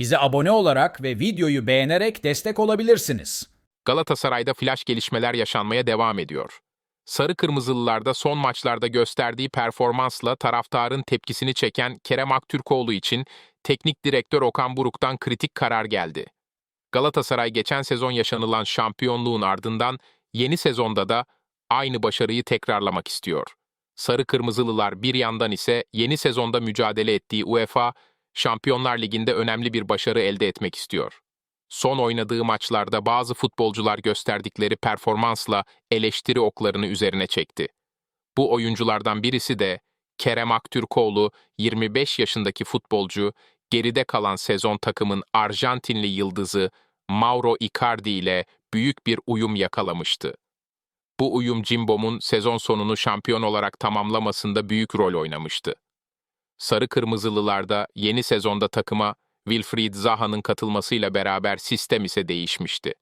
Bize abone olarak ve videoyu beğenerek destek olabilirsiniz. Galatasaray'da flash gelişmeler yaşanmaya devam ediyor. Sarı Kırmızılılarda son maçlarda gösterdiği performansla taraftarın tepkisini çeken Kerem Aktürkoğlu için teknik direktör Okan Buruk'tan kritik karar geldi. Galatasaray geçen sezon yaşanılan şampiyonluğun ardından yeni sezonda da aynı başarıyı tekrarlamak istiyor. Sarı Kırmızılılar bir yandan ise yeni sezonda mücadele ettiği UEFA Şampiyonlar Ligi'nde önemli bir başarı elde etmek istiyor. Son oynadığı maçlarda bazı futbolcular gösterdikleri performansla eleştiri oklarını üzerine çekti. Bu oyunculardan birisi de Kerem Aktürkoğlu, 25 yaşındaki futbolcu, geride kalan sezon takımın Arjantinli yıldızı Mauro Icardi ile büyük bir uyum yakalamıştı. Bu uyum Cimbom'un sezon sonunu şampiyon olarak tamamlamasında büyük rol oynamıştı. Sarı Kırmızılılarda yeni sezonda takıma Wilfried Zaha'nın katılmasıyla beraber sistem ise değişmişti.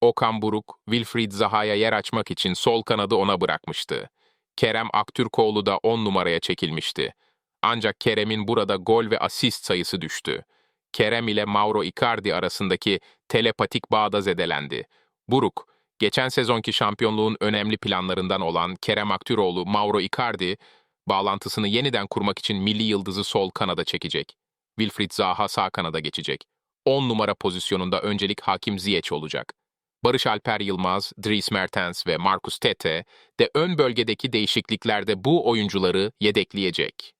Okan Buruk, Wilfried Zaha'ya yer açmak için sol kanadı ona bırakmıştı. Kerem Aktürkoğlu da 10 numaraya çekilmişti. Ancak Kerem'in burada gol ve asist sayısı düştü. Kerem ile Mauro Icardi arasındaki telepatik bağda zedelendi. Buruk, geçen sezonki şampiyonluğun önemli planlarından olan Kerem Aktüroğlu, Mauro Icardi, bağlantısını yeniden kurmak için milli yıldızı sol kanada çekecek. Wilfried Zaha sağ kanada geçecek. 10 numara pozisyonunda öncelik Hakim Ziyech olacak. Barış Alper Yılmaz, Dries Mertens ve Marcus Tete de ön bölgedeki değişikliklerde bu oyuncuları yedekleyecek.